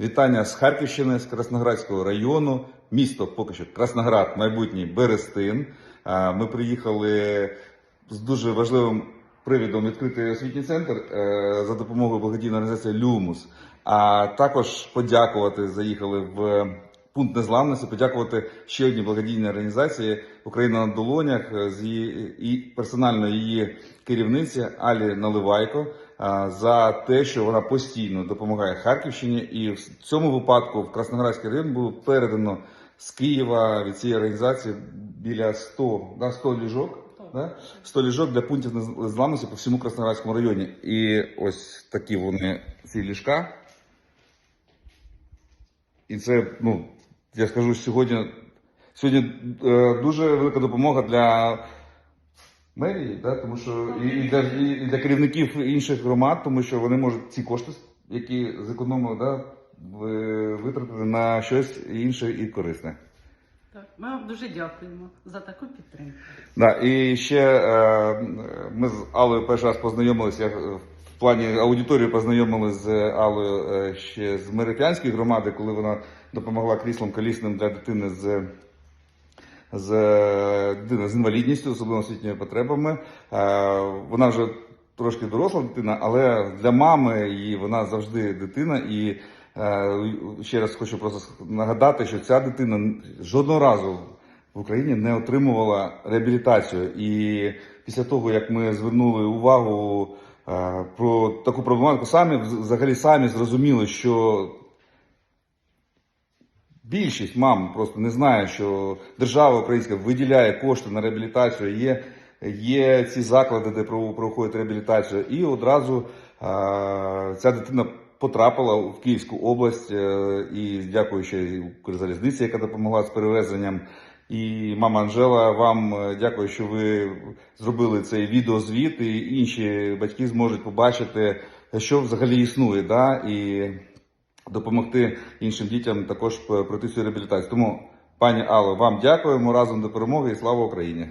Вітання з Харківщини, з Красноградського району, місто поки що Красноград, майбутній Берестин. Ми приїхали з дуже важливим привідом відкрити освітній центр е, за допомогою благодійної організації Люмус. А також подякувати заїхали в пункт незламності, подякувати ще одній благодійній організації Україна на долонях з її і персонально її керівниці Алі Наливайко за те, що вона постійно допомагає Харківщині, і в цьому випадку в Красноградський район було передано з Києва від цієї організації біля 100, да, 100 ліжок. Да? 100 ліжок для пунктів незламності по всьому Красноградському районі. І ось такі вони ці ліжка. І це, ну, я скажу, сьогодні, сьогодні е, дуже велика допомога для мерії, да, тому що і, і, для, і, і для керівників інших громад, тому що вони можуть ці кошти, які зекономили, да, витратити на щось інше і корисне. Так, ми вам дуже дякуємо за таку підтримку. Да, і ще е, ми з Аллою перший раз познайомилися я в плані аудиторії познайомилися з Аллою е, ще з Мерепянської громади, коли вона допомогла кріслом колісним для дитини з, з, дитини з інвалідністю, особливо освітніми потребами. Е, Вона вже трошки доросла дитина, але для мами її вона завжди дитина. І е, ще раз хочу просто нагадати, що ця дитина жодного разу в Україні не отримувала реабілітацію. І після того, як ми звернули увагу е, про таку проблематику, самі взагалі самі зрозуміли, що більшість мам просто не знає, що держава українська виділяє кошти на реабілітацію. Є, є ці заклади, де проходить реабілітацію, і одразу е, ця дитина. Потрапила в Київську область е, і дякую ще Укрзалізниці, яка допомогла з перевезенням. І мама Анжела, вам е, дякую, що ви зробили цей відеозвіт, і інші батьки зможуть побачити, що взагалі існує, да, і допомогти іншим дітям також пройти цю реабілітацію. Тому, пані Алло, вам дякуємо разом до перемоги і слава Україні!